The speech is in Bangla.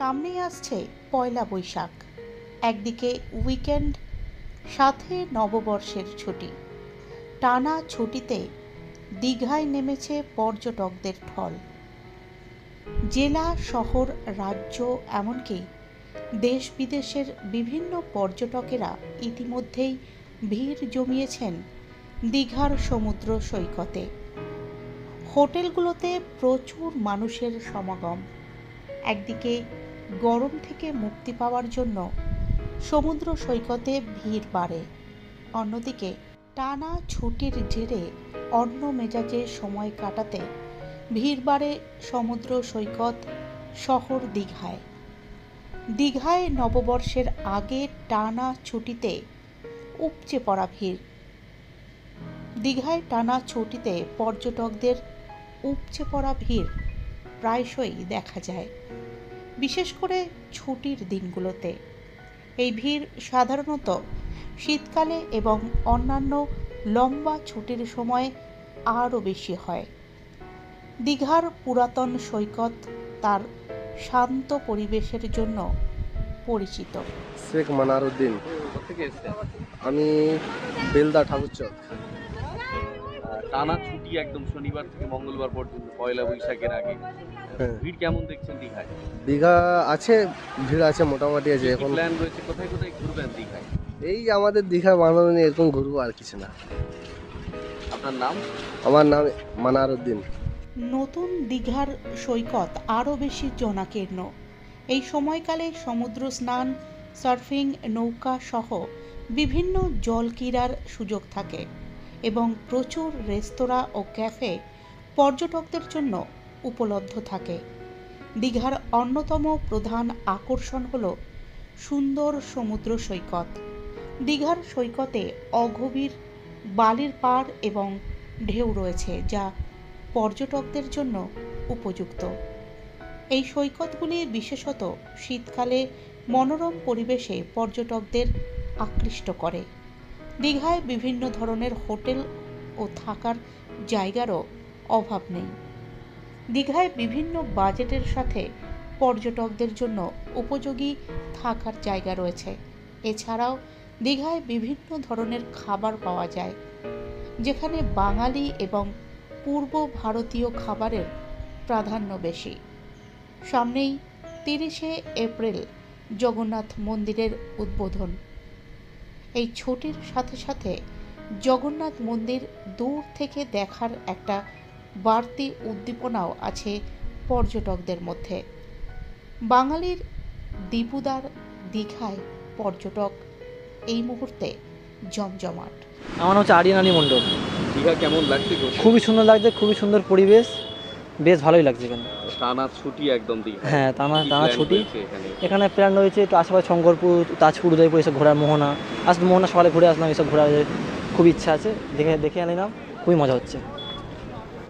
সামনেই আসছে পয়লা বৈশাখ। একদিকে উইকেন্ড, সাথে নববর্ষের ছুটি। টানা ছুটিতে দীঘায় নেমেছে পর্যটকদের ঢল জেলা, শহর, রাজ্য এমনকি দেশ বিদেশের বিভিন্ন পর্যটকেরা ইতিমধ্যেই ভিড় জমিয়েছেন দীঘার সমুদ্র সৈকতে। হোটেলগুলোতে প্রচুর মানুষের সমাগম। একদিকে গরম থেকে মুক্তি পাওয়ার জন্য সমুদ্র সৈকতে ভিড় বাড়ে। অন্যদিকে, টানা ছুটির জেরে অন্য মেজাজে সময় কাটাতে ভিড় বাড়ে সমুদ্র সৈকত শহর দীঘায়। দীঘায় নববর্ষের আগে টানা ছুটিতে উপচে পড়া ভিড়। দীঘায় টানা ছুটিতে পর্যটকদের উপচে পড়া ভিড় প্রায়শই দেখা যায়। বিশেষ করে ছুটির দিনগুলোতে। এই ভিড় সাধারণত শীতকালে এবং অন্যান্য লম্বা ছুটির সময় আরও বেশি হয়। দীঘার পুরাতন সৈকত তার শান্ত পরিবেশের জন্য পরিচিত। শেখ মানারুদ্দিন আমি বেলদা ঠাকুর চক আহ, টানা ছুটি একদম শনিবার থেকে মঙ্গলবার পর্যন্ত পয়লা বৈশাখের আগে। হ্যাঁ। ভিড় কেমন দেখছেন দীঘায়? দীঘা আছে ভিড় আছে মোটামুটি আছে এখন প্ল্যান রয়েছে? কোথায় কোথায় ঘুরবেন দীঘায়? এই আমাদের দীঘা বানানো এরকম ঘুরবো আর কিছু না। আপনার নাম? আমার নাম মানারুদ্দিন। নতুন দীঘার সৈকত আরও বেশি জনাকীর্ণ। এই সময়কালে সমুদ্র স্নান সার্ফিং নৌকা সহ বিভিন্ন জলক্রীড়ার সুযোগ থাকে। এবং প্রচুর রেস্তোরাঁ ও ক্যাফে পর্যটকদের জন্য উপলব্ধ থাকে। দীঘার অন্যতম প্রধান আকর্ষণ হল সুন্দর সমুদ্র সৈকত। দীঘার সৈকতে অগভীর বালির পাড় এবং ঢেউ রয়েছে, যা পর্যটকদের জন্য উপযুক্ত। এই সৈকতগুলি বিশেষত শীতকালে মনোরম পরিবেশে পর্যটকদের আকৃষ্ট করে। দীঘায় বিভিন্ন ধরনের হোটেল ও থাকার জায়গারও অভাব নেই। দীঘায় বিভিন্ন বাজেটের সাথে পর্যটকদের জন্য উপযোগী থাকার জায়গা রয়েছে। এছাড়াও দীঘায় বিভিন্ন ধরনের খাবার পাওয়া যায়, যেখানে বাঙালি এবং পূর্ব ভারতীয় খাবারের প্রাধান্য বেশি। সামনেই তিরিশে এপ্রিল জগন্নাথ মন্দিরের উদ্বোধন। এই ছুটির সাথে সাথে জগন্নাথ মন্দির দূর থেকে দেখার একটা বাড়তি উদ্দীপনাও আছে পর্যটকদের মধ্যে। বাঙালির দীপুদার দীঘায় পর্যটক এই মুহূর্তে জমজমাট। আমার নাম হচ্ছে আরিয়ান আলী মণ্ডল। দীঘা কেমন লাগছে? খুবই সুন্দর লাগছে খুবই সুন্দর পরিবেশ। বেশ ভালোই লাগছে এখানে। টানা ছুটি একদম হ্যাঁ টানা টানা ছুটি। এখানে? এখানে প্ল্যান রয়েছে তো আশেপাশে শঙ্করপুর তাজপুর উদয়পুর এসব ঘোরার মোহনা। আজ মোহনা সকালে ঘুরে আসলাম এসব ঘোরার খুব ইচ্ছা আছে। দেখে দেখে আনলাম খুবই মজা হচ্ছে।